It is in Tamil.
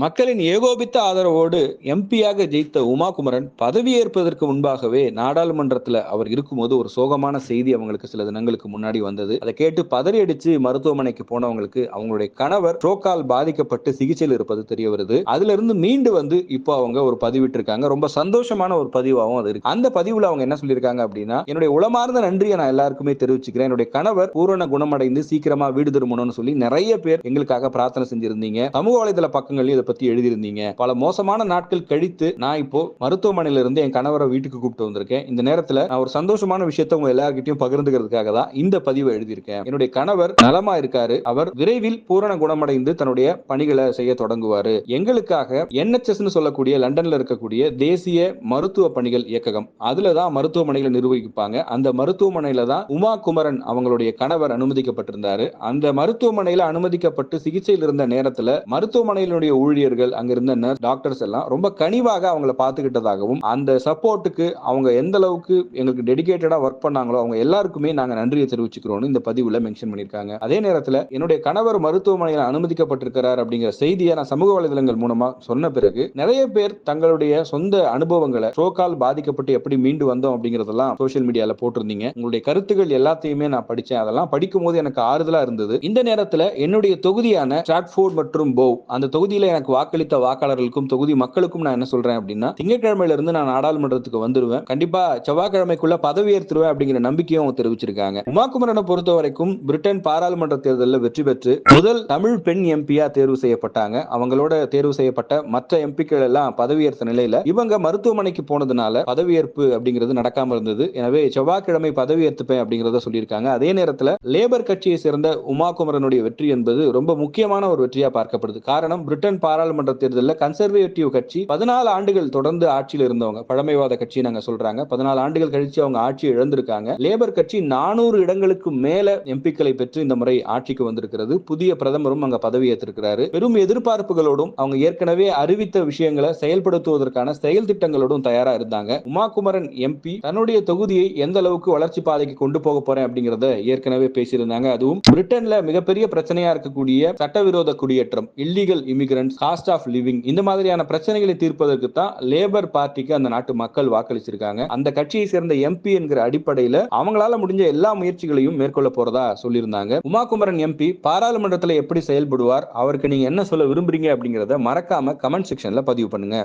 மக்களின் ஏகோபித்த ஆதரவோடு எம்பியாக ஜெயித்த உமா குமரன் பதவியேற்பதற்கு முன்பாகவே நாடாளுமன்றத்தில் அவர் இருக்கும்போது ஒரு சோகமான செய்தி அவங்களுக்கு சில தினங்களுக்கு முன்னாடி வந்தது. அதை கேட்டு பதறி அடிச்சு மருத்துவமனைக்கு போனவங்களுக்கு அவங்களுடைய கணவர் ஸ்ட்ரோக்கால் பாதிக்கப்பட்டு சிகிச்சையில் இருப்பது தெரிய வருது. அதுல இருந்து மீண்டு வந்து இப்போ அவங்க ஒரு பதிவிட்டு இருக்காங்க ரொம்ப சந்தோஷமான ஒரு பதிவாகவும் அது இருக்கு. அந்த பதிவுல அவங்க என்ன சொல்லியிருக்காங்க அப்படின்னா என்னுடைய உளமார்ந்த நன்றியை நான் எல்லாருக்குமே தெரிவிச்சுக்கிறேன். என்னுடைய கணவர் பூரண குணமடைந்து சீக்கிரமா வீடு திரும்பணும்னு சொல்லி நிறைய பேர் எங்களுக்காக பிரார்த்தனை செஞ்சிருந்தீங்க. சமூக வலைதள பக்கங்களையும் இதை பத்தி எழுதியிருந்தீங்க. பல மோசமான நாட்கள் கழித்து நான் இப்போ மருத்துவமனையில இருந்து என் கணவரை வீட்டுக்கு கூப்பிட்டு வந்திருக்கேன். இந்த நேரத்துல நான் ஒரு சந்தோஷமான விஷயத்த உங்க எல்லார்கிட்டையும் பகிர்ந்துக்கிறதுக்காக தான் இந்த பதிவை எழுதியிருக்கேன். என்னுடைய கணவர் நலமா இருக்காரு. அவர் விரைவில் பூரண குணமடைந்து தன்னுடைய பணிகளை செய்ய தொடங்குவாரு. எங்களுக்காக என்எச்எஸ் சொல்லக்கூடிய லண்டன்ல இருக்கக்கூடிய தேசிய மருத்துவ பணிகள் இயக்ககம். அதுல தான் மருத்துவமனைகளை நிர்வகிப்பாங்க. அந்த மருத்துவமனையில தான் உமா குமரன் அவங்களுடைய கணவர் அனுமதிக்கப்பட்டிருந்தாரு. அந்த மருத்துவமனையில அனுமதிக்கப்பட்டு சிகிச்சையில் இருந்த நேரத்துல மருத்துவமனையினுடைய ஊழியர்கள் அங்க இருந்த நர்ஸ் டாக்டர்ஸ் எல்லாம் ரொம்ப கனிவாக அவங்கள பார்த்துக்கிட்டதாகவும் அந்த சப்போர்ட்டுக்கு அவங்க எந்த அளவுக்கு எங்களுக்கு டெடிகேட்டடா ஒர்க் பண்ணாங்களோ அவங்க எல்லாருக்குமே நாங்க நன்றியை தெரிவிச்சுக்கிறோம் இந்த பதிவுல மென்ஷன் பண்ணியிருக்காங்க. அதே நேரத்துல என்னுடைய கணவர் மருத்துவமனையில் அனுமதிக்கப்பட்டிருக்கிறார் அப்படிங்கிற செய்தியை நான் சமூக வலைதளங்கள் மூலமா சொன்ன பிறகு நிறைய பேர் தங்களுடைய சொந்த அனுபவங்களை ஸ்ட்ரோக்கால் பாதிக்கப்பட்டு எப்படி மீண்டு வந்தோம் அப்படிங்கறதெல்லாம் சோஷியல் மீடியால போட்டிருந்தீங்க. உங்களுடைய கருத்துக்கள் எல்லாத்தையுமே நான் படிச்சேன் அதெல்லாம் படிக்கும் போது எனக்கு ஆறுதலா இருந்தது. இந்த நேரத்துல என்னுடைய தொகுதியான ஸ்டாட்ஃபோர்ட் மற்றும் போவ் அந்த தொகுதியில எனக்கு எனக்கு வாக்களித்த வாக்காளர்களுக்கும் தொகுதி மக்களுக்கும் நான் என்ன சொல்றேன் அப்படின்னா திங்கட்கிழமையில இருந்து நான் நாடாளுமன்றத்துக்கு வந்துருவேன். கண்டிப்பா செவ்வாய்க்கிழமைக்குள்ள பதவி பதவியேற்றுருவேன் அப்படிங்கிற நம்பிக்கையும் அவங்க தெரிவிச்சிருக்காங்க. உமாகுமரனை பொறுத்த வரைக்கும் பிரிட்டன் பாராளுமன்ற தேர்தலில் வெற்றி பெற்று முதல் தமிழ் பெண் எம்பியா தேர்வு செய்யப்பட்டாங்க. அவங்களோட தேர்வு செய்யப்பட்ட மற்ற எம்பிக்கள் எல்லாம் பதவியேற்ற நிலையில இவங்க மருத்துவமனைக்கு போனதுனால பதவியேற்பு அப்படிங்கிறது நடக்காம இருந்தது. எனவே செவ்வாய்க்கிழமை பதவியேற்றுப்பேன் அப்படிங்கறத சொல்லியிருக்காங்க. அதே நேரத்தில் லேபர் கட்சியை சேர்ந்த உமாகுமரனுடைய வெற்றி என்பது ரொம்ப முக்கியமான ஒரு வெற்றியா பார்க்கப்படுது. காரணம் பிரிட்டன் பாராளுமன்ற தேர்தலில் கன்சர்வேட்டிவ் கட்சி பதினாலு ஆண்டுகள் தொடர்ந்து ஆட்சியில் இருந்தவங்க பழமைவாத கட்சி நாங்க சொல்றாங்க. பதினாலு ஆண்டுகள் கழிச்சு அவங்க ஆட்சி இழந்திருக்காங்க. லேபர் கட்சி நானூறு இடங்களுக்கு மேல எம்பிக்களை பெற்று இந்த முறை ஆட்சிக்கு வந்திருக்கிறது. புதிய பிரதமரும் அங்க பதவி ஏற்றிருக்கிறாரு. பெரும் எதிர்பார்ப்புகளோடும் அவங்க ஏற்கனவே அறிவித்த விஷயங்களை செயல்படுத்துவதற்கான செயல் திட்டங்களோடும் தயாரா இருந்தாங்க. உமாகுமரன் எம்பி தன்னுடைய தொகுதியை எந்த அளவுக்கு வளர்ச்சி பாதைக்கு கொண்டு போக போறேன் அப்படிங்கறத ஏற்கனவே பேசியிருந்தாங்க. அதுவும் பிரிட்டன்ல மிகப்பெரிய பிரச்சனையா இருக்கக்கூடிய சட்டவிரோத குடியேற்றம் illegal immigrants cost of living இந்த மாதிரியான பிரச்சனைகளை தீர்ப்பதற்கு தான் லேபர் பார்ட்டிக்கு அந்த நாட்டு மக்கள் வாக்களிச்சிருக்காங்க. அந்த கட்சியை சேர்ந்த எம்பி என்கிற அடிப்படையில அவங்களால முடிஞ்ச எல்லா முயற்சிகளையும் மேற்கொள்ள போறதா சொல்லியிருந்தாங்க. உமாகுமரன் எம்பி பாராளுமன்றத்தில் எப்படி செயல்படுவார் அவருக்கு நீங்க என்ன சொல்ல விரும்புறீங்க அப்படிங்கறத மறக்காம கமெண்ட் செக்ஷன்ல பதிவு பண்ணுங்க.